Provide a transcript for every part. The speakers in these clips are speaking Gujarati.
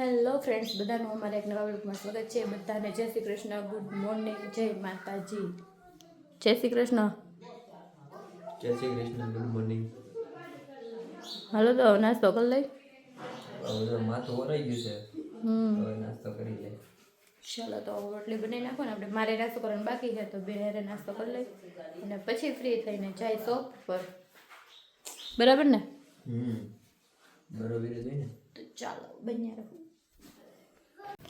હેલો ફ્રેન્ડ્સ બધાનું અમારે એક નવા વ્લોગમાં સ્વાગત છે. બધાને જય શ્રી કૃષ્ણ ગુડ મોર્નિંગ જય માતાજી. જય શ્રી કૃષ્ણ. જય શ્રી કૃષ્ણ ગુડ મોર્નિંગ હાલો તો નાસ્તો કરી લઈ. માથું ઓરાઈ ગયું છે. હવે નાસ્તો કરી લે ચાલો તો રોટલી બનાવી નાખો ને. આપણે મારે નાસ્તો કરવાનો બાકી છે તો બે હેરે નાસ્તો કરી લઈ. અને પછી ફ્રી થઈને જાય શોપ પર. બરાબર ને? હમ. બરોબર ને. તો ચાલો બન્યા રહો.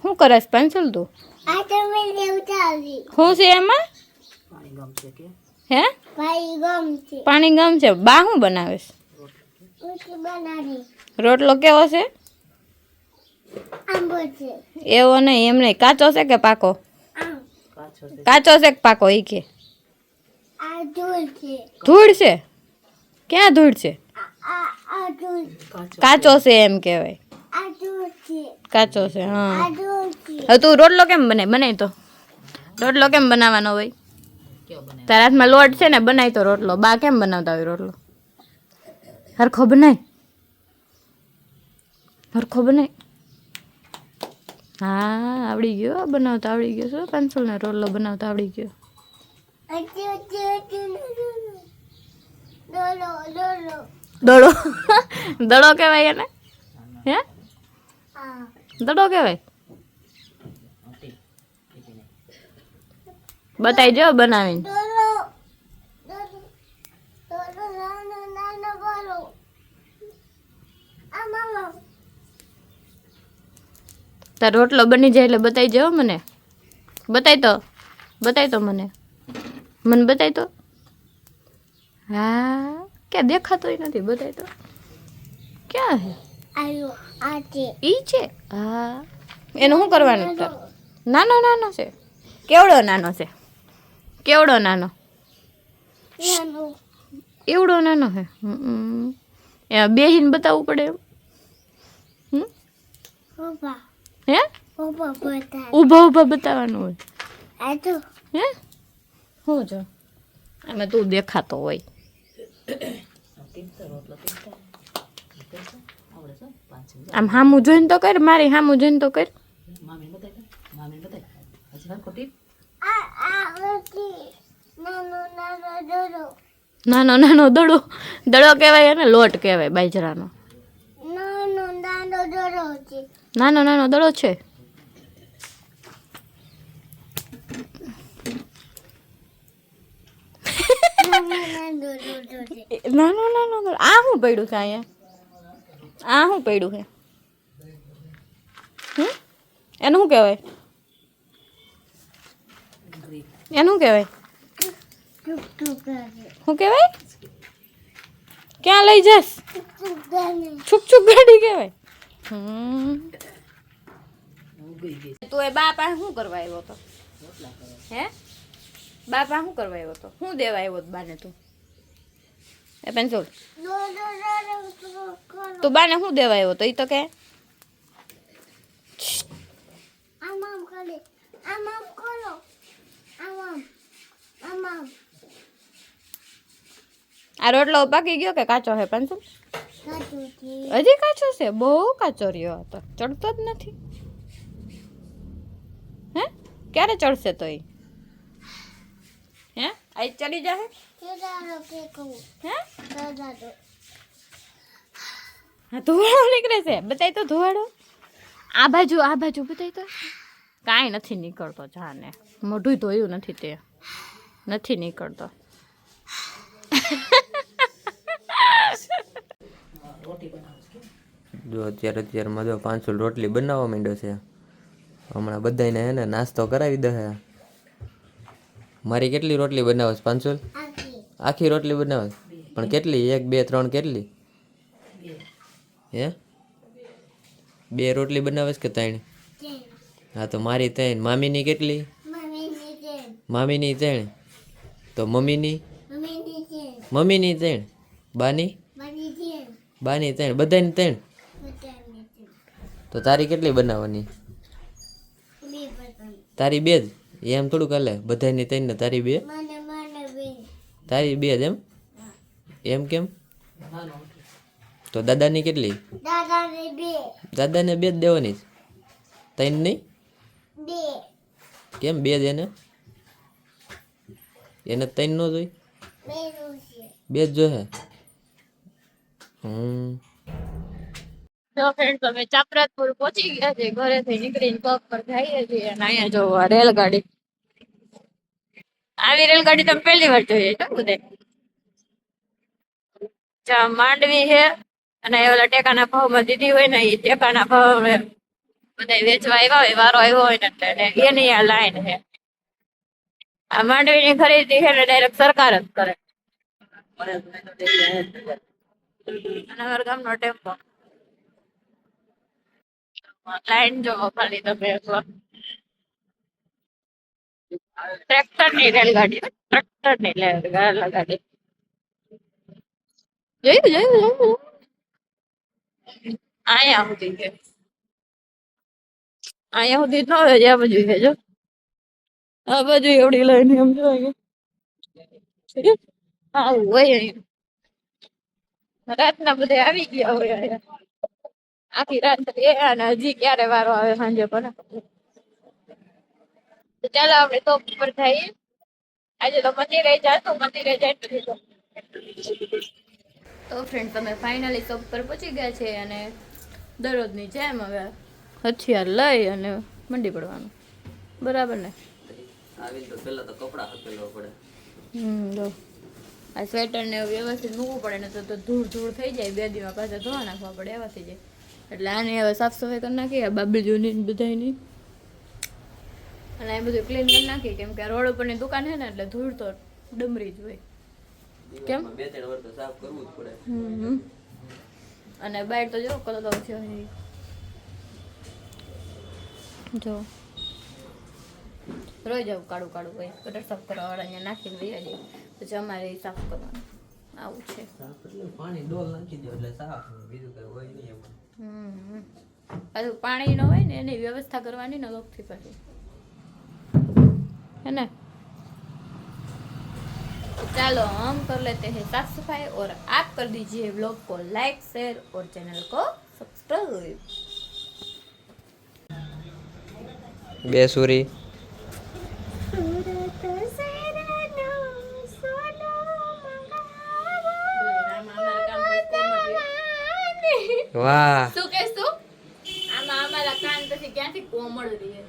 શું કરસ પેન્સિલ તું આ તમે લેવડાવી શું છે એમાં? હે? ભાઈ ગમ છે. પાણી ગમ છે. બા શું બનાવેશ રોટી બનાવી. રોટલો કેવો છે? આંબો છે. એવો નહીં એમ નહીં. કાચો છે કે પાકો? આમ. કાચો છે. કે પાકો એ કે? આ ધૂળ છે. ધૂળ છે? ક્યાં ધૂળ છે? આ આ આ ધૂળ. કાચો છે. એમ કહેવાય. આ ધૂળ છે. કાચો છે આ હા ધૂળ છે હવે તું રોટલો કેમ બને બનાય તો. રોટલો કેમ બનાવવાનો હોય? તારા હાથમાં લોટ છે ને બનાય તો રોટલો. બા કેમ બનાવતા હોય રોટલો? હરખો બનાય. હરખો બનાય. હા આવડી ગયો. બનાવતા આવડી ગયો શું પેન્સિલ ને રોટલો બનાવતા આવડી ગયો. દડો. દડો કહેવાય એને? હે? દડો કહેવાય બતાવી જો બનાવીને. તાર રોટલો બની જાય એટલે બતાવી જવો મને. બતાવી તો બતાવી તો મને. મને બતાવી તો. હા ક્યાં દેખાતોય નથી બતાવી તો. ક્યાં હે ઈ છે? હા. એનું શું કરવાનું? નાનો નાનો છે. કેવડો નાનો છે? કેવડો નાનો? નાનો. એવડો નાનો હે? બેહીને બતાવવું પડે એમ? હમ? હે? ઊભા ઊભા બતાવવાનું હોય. હે? શું જો? એમાં તું દેખાતો હોય. આમ હામું જોઈને તો કર મારી હામું જોઈને તો કર. મામી બતાય મામી બતાય હજી વાર ડોલો નાનો નાનો દડો. દડો કહેવાય અને લોટ કહેવાય બાજરાનો. નાનો નાનો દડો છે. નાનો નાનો દડો આ શું પડ્યું છે અહીંયા? આ શું પડ્યું છે? હમ? એનું શું કહેવાય? એનું શું કહેવાય ટુક ટુક કરે શું કહેવાય ક્યાં લઈ જસ ટુક ટુક કરે છુક છુક ગાડી કહેવાય હમ. તું એ બા પાસે શું કરવા આવ્યો હતો હે? બા પાસે શું કરવા આવ્યો હતો શું દેવા આવ્યો હતો બાને તું? એ પેન્સિલ ડોલો ડોલો ટુક કરો તું બાને શું દેવા આવ્યો હતો એ તો કે? આમ આમ કરે આમ આમ કરો આમ આમ આમ આમ આ રોટલો પાકી ગયો કે કાચો છે પેન્સિલ હજી કાચો છે, બહુ કાચો રહ્યો હતો, ચડતો જ નથી. હે? ક્યારે ચડશે તો એ હે? આ ચડી જશે હા, ધુવાડો નીકળે છે, બતાય તો ધુવાડો. આ બાજુ આ બાજુ બતાય તો. કાંઈ નથી નીકળતો જાને. મોઢું ધોયું નથી તે. નથી નીકળતો. જો અત્યારે અત્યારમાં જો પાંચસો રોટલી બનાવવા માંડ્યો છે, હમણાં બધાને હે નાસ્તો કરાવી દે મારી કેટલી રોટલી બનાવે છે પાંચસો? આખી રોટલી બનાવે પણ કેટલી? એક, બે, ત્રણ કેટલી? હે? બે રોટલી બનાવે કે ત્રણ? હા, તો મારી ત્રણ. મામીની કેટલી? મામીની તેણ તો મમ્મીની? મમ્મીની તેણ બાની? બાની તેણ? બધાની ત્રણ તો તારી કેટલી બનાવવાની? તારી બે જ? એમ થોડુંક હાલે. બધાની ત્રણ ને તારી બે? તારી બે જ એમ? એમ કેમ? તો દાદાની કેટલી? દાદાને બે. જ દેવાની ત્રણ નહીં કેમ બે જ એને? એને ત્રણ નો જોઈ? બે જ જોહે? હમ. ગયા છે, ઘરેથી નીકળીને આવી રેલગાડી તમે પહેલી વાર જોઈએ છો માંડવી છે અને એ ઓલા ટેકાના ભાવમાં દીધી હોય ને એ ટેકાના ભાવ બધા વેચવા આવ્યા હોય, વારો આવ્યો હોય ને એટલે એની આ લાઈન છે. આ માંડવીની ખરીદી છે ને ડાયરેક્ટ સરકાર જ કરે. અમારા ગામનો ટેમ્પો. લાઈન જોવો ખાલી તમે ટ્રેક્ટરની રેલગાડી ટ્રેક્ટરની રેલગાડી. જોયું જોયું જોયું. અહીંયા સુધી છે અહીંયા સુધી ન હોય, જ્યાં બધું છે આ બાજુ એવડી લાઈન એમ જો અહીંયા આવું હોય અહીંયા. રાતના બધે આવી ગયા હોય અહીંયા. આખી રાત એ અને હજી ક્યારે વારો આવે સાંજે પણ. ચાલો આપણે તો ઉપર જઈએ. આજે તો મંદિરે જાતું મંદિરે જાય તો તો ફ્રેન્ડ તમે ફાઇનલી શોપ પર પહોંચી ગયા છે અને દરરોજની જેમ હવે હથિયાર લઈ અને મંડી પડવાનું. બરાબર ને? આવી તો પહેલા તો કપડા હકેલવા પડે. હમ જો. આ સ્વેટર ને વ્યવસ્થિત મૂકવું પડે ને તો ધૂળ ધૂળ થઈ જાય બે દિવસ પાછા ધોવા નાખવા પડે એવા થઈ જાય. એટલે આની હવે સાફ સફાઈ કરી નાખી આ બાબીજુની ને બધાયની અને એ બધું ક્લીન કરી નાખી કેમ કે રોડ ઉપરની દુકાન છે ને એટલે ધૂળ તો ડમરી જ હોય. કેમ? બે ત્રણ વાર તો સાફ કરવું જ પડે. અને બાઈટ તો જો કલર તો છે. જો. રોઈ જાવ કાળું કાળું હોય કટર સાફ કરવા વાળા અહીંયા નાખીને વહી જાય પછી અમારે ઈ સાફ કરવાનું આવું છે સાફ એટલે પાણી ડોલ નાખી દો એટલે સાફ બીજું કઈ હોય નહીં એમાં હમ પાછું પાણી ન હોય ને એની વ્યવસ્થા કરવાની ને અલગથી પછી है ना तो चलो हम कर लेते हैं साफ सफाई और आप कर दीजिए ब्लॉग को लाइक शेयर और चैनल को सब्सक्राइब બે વાહ. શું કહેશું આમાં અમારા કાન પછી ક્યાંથી કોમળ રહીએ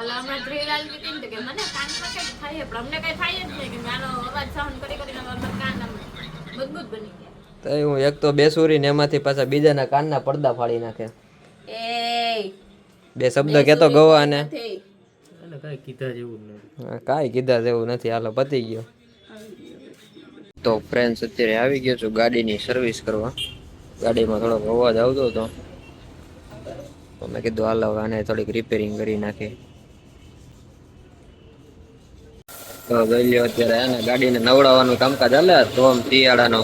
ઓલા હમણાં ત્રિલાલ કીધી ને કે મને કાનમાં કઈ થાય પણ અમને કઈ થાય જ નહીં કે નાનો અવાજ સાઉન્ડ કરી કરીને અમારા કાન આમ મજબૂત બની ગયા. તો હું એક તો બેસુરી ને એમાંથી પાછા બીજાના કાનના પડદા ફાડી નાખે. એ બે શબ્દ કેતો ગવા અને થઈ હા, કાંઈ કીધા જેવું નથી હાલો પતી ગયો. તો ફ્રેન્ડ્સ અત્યારે આવી ગયો છું ગાડીની સર્વિસ કરવા. ગાડીમાં થોડોક અવાજ આવતો હતો. તો મેં કીધું, હાલ હવે આને થોડીક રિપેરિંગ કરી નાખી. તો લ્યો અત્યારે એને ગાડીને નવડાવવાનું કામકાજ હાલે. ધોમ, શિયાળાનો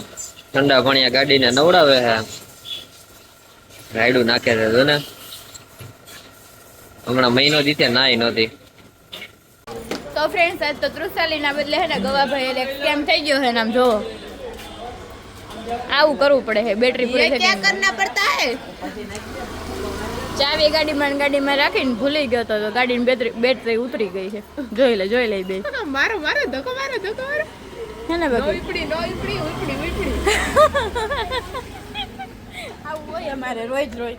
ઠંડા ભણિયા ગાડીને નવડાવે છે. રાયડું નાખે છે જો ને હમણાં મહિનો જીતે નાય નહોતી તો ફ્રેન્ડ્સ આજ તો ત્રુસાલીના બદલે હે ને ગવાભાઈ એટલે કેમ થઈ ગયો હે નામ જોવો? આવું કરવું પડે છે બેટરી પૂરી થઈ ગઈ કરના પડતા હે? ચાવી ગાડીમાં ગાડીમાં રાખીને ભૂલી ગયો તો તો ગાડીની બેટરી બેટરી ઉતરી ગઈ છે. જોઈ લે જોઈ લે બે મારો મારો ધક્કો મારો ધક્કો મારો. હે ને બાકી? ઉપડી નો ઉપડી ઉપડી ઉપડી આવું હોય અમારે રોજ રોજ.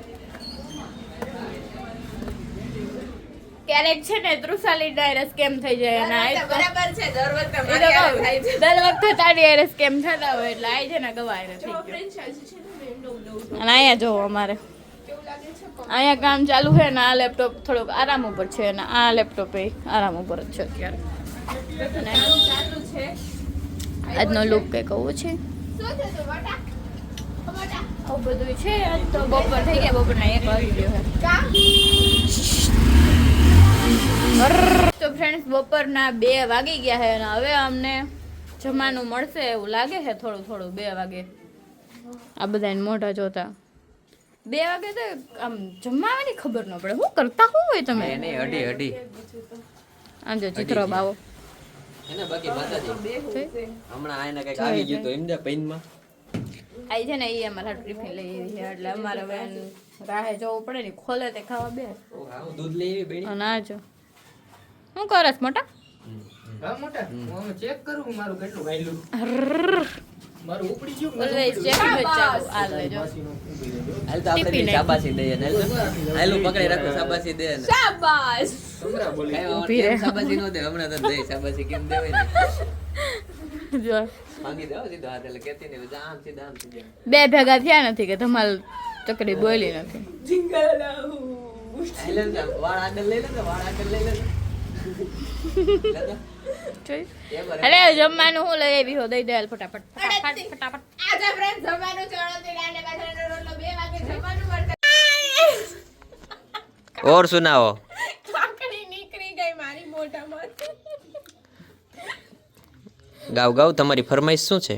ક્યારેક છે ને ત્રુસાલી ડાયરસ કેમ થઈ જાય અને બરાબર છે દર વખતે એ મારી તો થાય છે. દર વખતે તારી હારે કેમ થતા હોય એટલે આઈ છે ને ગવાય નથી. અને અહીંયા જોવો અમારે. કેવું લાગે છે અહીંયા કામ ચાલુ છે ને આ લેપટોપ થોડોક આરામ ઉપર છે અને આ લેપટોપ એ આરામ ઉપર જ છે અત્યારે. અને ચાલુ છે. આજનો લુક કંઈક કહું છે? બધું છે આજ તો બપોર થઈ ગયા બપોરના એક વાગી ગયો છે. કા? તો ફ્રેન્ડ્સ બપોરના બે વાગી ગયા છે અને હવે અમને જમવાનું મળશે એવું લાગે છે થોડું થોડું બે વાગે. આ બધા મોઢા જોતા. બે વાગે તો આમ જમવાની ખબર ન પડે. શું કરતા શું હોય તમે? અઢી અઢી આમ જો ચિત્રો બાવો એને બાકી માતાજી. હમણાં આવી ગયું તો એમ પૈનમાં. આઈ છે ને એ અમારા ટિફિન લઈ આવી છે. એટલે અમારે હવે રાહે જવું પડે ને ખોલે તે ખાવા બે દૂધ લઈ આવી બેણી? ના જો. શું કરસ મોટા? હા મોટા. હું આમાં ચેક કરું મારું કેટલું ગાયલું. મારું ઉપડી ગયું કે ચેક વિથ આ લેજો. પાછીનું ઉપડી ગયું. હાલ તો આપણે શાબાશી દઈએ ને. હાલું પકડી રાખો શાબાશી દે ને. શાબાશ. સંભળા બોલી. કાંઈ વાંધો ઊભી નહીં, રહે. શાબાશી નો દે. હમણાં તો દે શાબાશી કેમ દેવાય જો. બે ભેગા થયા નથી કે તમારે ચકડી બોલી નથી. અરે જમવાનું હું લઈ આવી હો દઈ દે ફટાફટ. ફટાફટ ફટાફટ. આજે ફ્રેન્ડ જમવાનું ચડો દાંડે બાજરાનો રોટલો બે વાગે જમવાનું મળશે ઓર સુનાવો. કાકડી નીકળી ગઈ મારી મોઢામાંથી. ગાવ ગાવ તમારી ફરમાઈશ શું છે?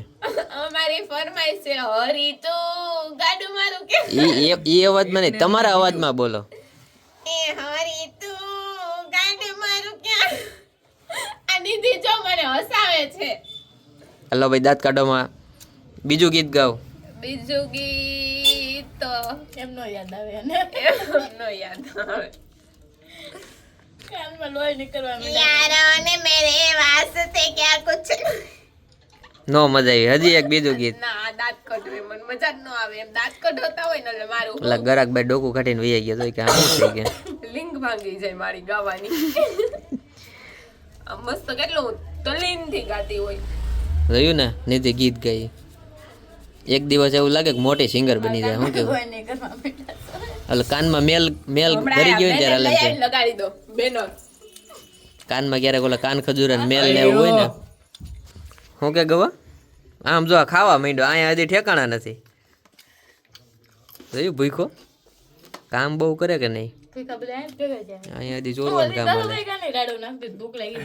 અમારી ફરમાઈશ છે હરી તો ગાડું મારું કે? ઈ એ ઈ અવાજમાં નહીં તમારા અવાજમાં બોલો. એ હરી તું ગાડું મારું ક્યાં આ નિધિ જો મને હસાવે છે. હલો ભાઈ દાંત કાઢોમાં બીજું ગીત ગાવ બીજું ગીત તો એમનો યાદ આવે ને એમનો યાદ આવે. નો મજા આવી. હજી એક બીજું ગીત. ના દાંત કઢવે. મને મજા જ આવે. એમ દાંત કઢવતા હોય ને એટલે ગરાક ભાઈ ડોકું કાઢીને વહી ગયા તો કે આ થઈ ગયા? લિંગ ભાંગી જાય મારી ગાવાની. મસ્ત કેટલું તલીનથી ગાતી હોય. જોયું ને? નીતિ ગીત ગાઈ. એક દિવસ એવું લાગે કે મોટી સિંગર બની જાય. શું કેવું. એટલે કાનમાં મેલ મેલ ભરી ગયો ત્યારે લગાડી દો. બેનર. કાનમાં ક્યારેક ઓલા કાન ખજૂર અને મેલ ને એવું હોય ને. શું કે ગવા? આમ જો ખાવા માંડ્યો અહીંયા હજી ઠેકાણા નથી. જોયું ભૂખો કામ બહુ કરે કે નહીં. અહીંયા હજી ચોરવાનું કામ ભૂખ લાગી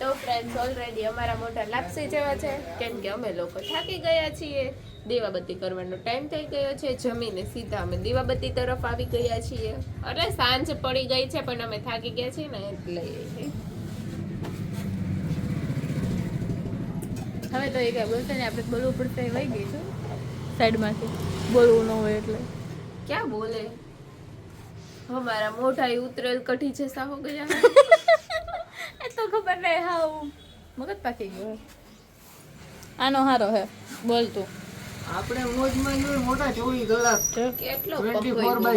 તો ફ્રેન્ડ્સ ઓલરેડી અમારા મોટા લાપસી જેવા છે. કેમ કે અમે લોકો થાકી ગયા છીએ. દીવાબત્તી કરવાનો ટાઈમ થઈ ગયો છે. જમીને સીધા અમે દીવાબત્તી તરફ આવી ગયા છીએ. અરે સાંજ પડી ગઈ છે પણ અમે થાકી ગયા છીએ ને એટલે હવે તો એ બોલશે ને આપણે બોલવું પડશે વહી ગઈ છું. સાઈડમાંથી બોલવું ન હોય એટલે. ક્યાં બોલે? અમારા મોઢા ઉતરેલ કઢી છે સાહો ગયા. ખબર નહીં હાવ મગજ પાકી ગયો આનો હારો હે બોલ તું આપણે મોજમાં જ મોટા ચોવીસ કલાક કેટલો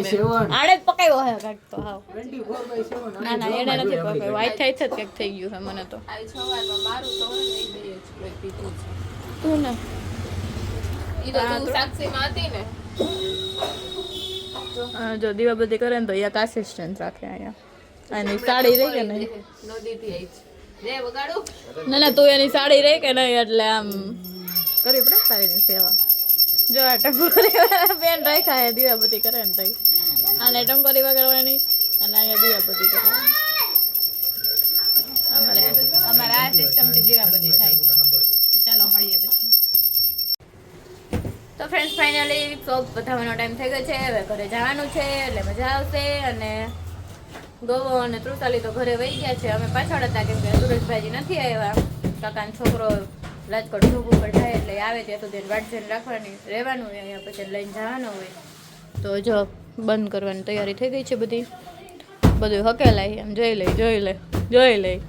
સેવન આણે પકાવ્યો હે કાક તો હાવ. ટ્વેન્ટી ફોર બાય સેવન ના ના એને નથી પકાવ્યો વાઈટ થાય છે કેક થઈ ગયું હે મને તો. આજ સવારમાં મારું તો બે જ કોઈ છે. તું ને? ઈ તો તું સાક્ષીમાં હતી ને. જો. જો બધી કરે ને તો અહીંયા આસિસ્ટન્ટ રાખે અહીંયા. અને સાડી રહી કે નહીં નદીથી આઈ છે. ના ના, તું એની સાડી રહી કે નહીં, એટલે આમ કરવી પડે સાડીની સેવા. જો આ ટંકોરી બેન રાખ્યા હે દીવાબત્તી કરે ને તઈ. આને ટંકોરી વગાડવાની અને અહીંયા દીવાબત્તી કરવાની. અમારે અમારે આ સિસ્ટમથી દીવાબત્તી થાય. તો ચાલો, મળીએ પછી. તો ફ્રેન્ડ્સ ફાઇનલી શોપ પતાવવાનો ટાઈમ થઈ ગયો છે. હવે ઘરે જવાનું છે, એટલે મજા આવશે અને ગોવો અને તૃષાલી તો ઘરે વહી ગયા છે. અમે પાછળ હતા કેમ કે સુરેશભાઈજી નથી આવ્યા. કાકાનો છોકરો રાજકોટ જોબ ઉપર થાય એટલે આવે ત્યાં સુધી વાટ જોઈને રાખવાની, રહેવાનું હોય અહીંયા પછી લઈને જવાનું હોય. તો જો બંધ કરવાની તૈયારી થઈ ગઈ છે બધી. બધું હકેલાય એમ. જોઈ લઈ જોઈ લઈ જોઈ લઈ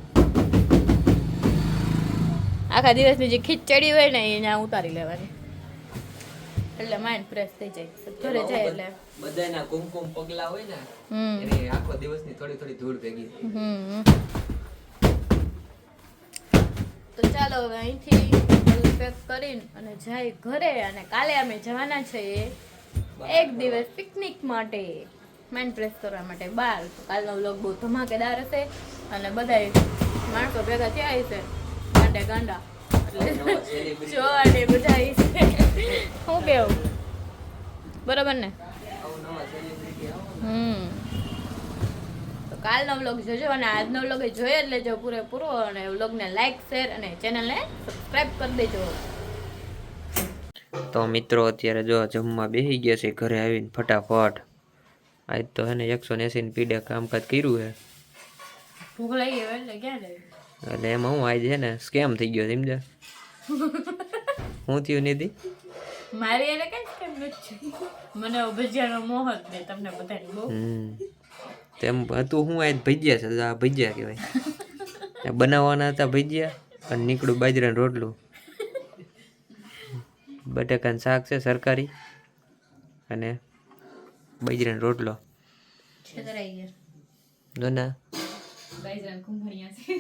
આખા દિવસની જે ખીચડી હોય ને એ ત્યાં ઉતારી લેવાની. એટલે માઇન્ડ ફ્રેશ થઈ જાય. ઘરે જાય એટલે. બધાના કુમકુમ પગલા હોય ને એની આખો દિવસની થોડી થોડી ધૂળ ભેગી તો ચાલો હવે અહીંથી પેક કરીને અને જાય ઘરે અને કાલે અમે જવાના છીએ એક દિવસ પિકનિક માટે. માઇન્ડ ફ્રેશ કરવા માટે બહાર. કાલનો વ્લોગ બહુ ધમાકેદાર હશે અને બધાય માણસો ભેગા થયા હશે માટે ગાંડા. એટલે જોવાની બધા શું કેવું? બરાબર ને? હમ. તો કાલનો વ્લોગ જોજો અને આજનો વ્લોગ જોઈ જ લેજો પૂરેપૂરો અને વ્લોગને લાઈક શેર અને ચેનલને સબસ્ક્રાઈબ કરી દેજો. તો મિત્રો અત્યારે જો જમવા બેસી ગયા છે ઘરે આવીને ફટાફટ. આજ તો હે ને એકસો ને એસી પીડે કામકાજ કર્યું છે ભૂખ લાગી એટલે ક્યાં જાય એટલે એમાં હું આજે છે ને સ્કેમ થઈ ગયો સમજ્યા? હું થયું નિધિ? મારી એને કઈ કેમ નથી મને ભજીયાનો મોહ જ નહીં તમને બધાને બહુ. હમ. તેમ હતું હું આજ ભજીયા છે આ ભજીયા કહેવાય. બનાવવાના હતા ભજીયા અને નીકળું બાજરાનું રોટલું. બટાકાનું શાક છે સરકારી અને બાજરાનો રોટલો. ના. બાજરાના કુંભણિયા છે.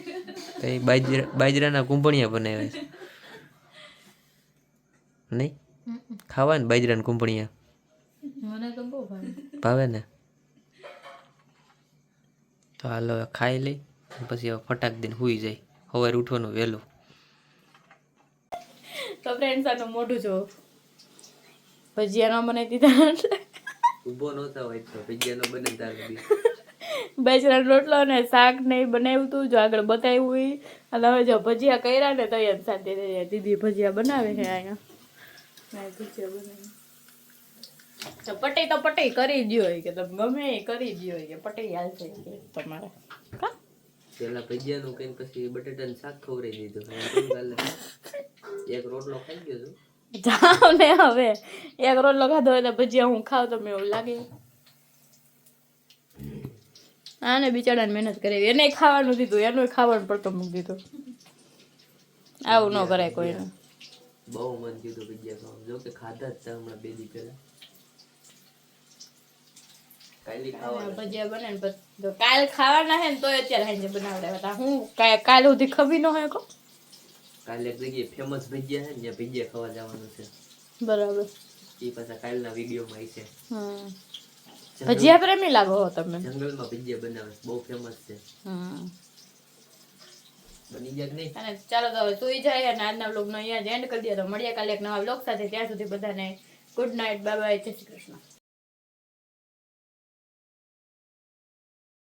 તો એ બાજરા બાજરાના કુંભણિયા બનાવ્યા છે. નહીં? ખાવા ને બાજરાના કુંપણીયા મને તો બહુ ભાવે. ભાવે ને? તો હાલો હવે ખાઈ લઈ પછી હવે ફટાક દઈને હુઈ જાય. સવારે ઉઠવાનું વહેલું. તો ફ્રેન્ડ્સ આનું મોઢું જો ભજીયાનો મને બનાવી દીધા ઊભો નહોતા હોય તો ભજીયાનો બને તાર બેચરા રોટલો અને શાક ને બનાવ્યું હતું જો આગળ બતાવ્યું હોય અને હવે જો ભજીયા કર્યા ને તો શાંતિ દીદી ભજીયા બનાવે છે અહીંયા. તો પટી તો પટી કરી જ હોય કે તમે ગમે એ કરી જ હોય કે પટઈ હાલશે કે તમારે. પેલા ભજીયાનું કઈ પછી બટેટાનું શાક ખવડાવી દીધું. એક રોટલો ખાઈ ગયો છું. જાઓ ને હવે. એક રોટલો ખાધો એટલે ભજીયા હું ખાવ તો મેં એવું લાગે. આને બિચારાને મહેનત કરી એને ખાવાનું દીધું એનું ખાવાનું પડતો મૂકી દીધું. આવું ન કરાય કોઈને. બહુ મન થયું હતું ભજીયા ખાવાનું જો કે ખાધા જ હમણાં બે દી પહેલા. કાલે ભજીયા બને ને પછી કાલ ખાવાના હે ને તોય અત્યારે હાંજે બનાવડાવ્યા હતા. હું કાલ કાલ સુધી ખબી ન હોય કો કાલે એક જગ્યાએ ફેમસ ભજીયા છે ને જ્યાં ભજીયા ખાવા જવાનું છે. બરાબર. એ પાછા કાલના વિડીયોમાં છે હમ. ભજીયા પ્રેમી લાગો તમે. જંગલમાં ભજીયા બનાવે બહુ ફેમસ છે. હમ. બની જાય નહીં? અને ચાલો તો સુઈ જાય અને આજના બ્લોગનો અહીંયા જ એન્ડ કરી દઈએ તો મળીએ કાલે એક નવા બ્લોગ સાથે. ત્યાં સુધી બધાને ગુડ નાઇટ બાય બાય જય શ્રી કૃષ્ણ.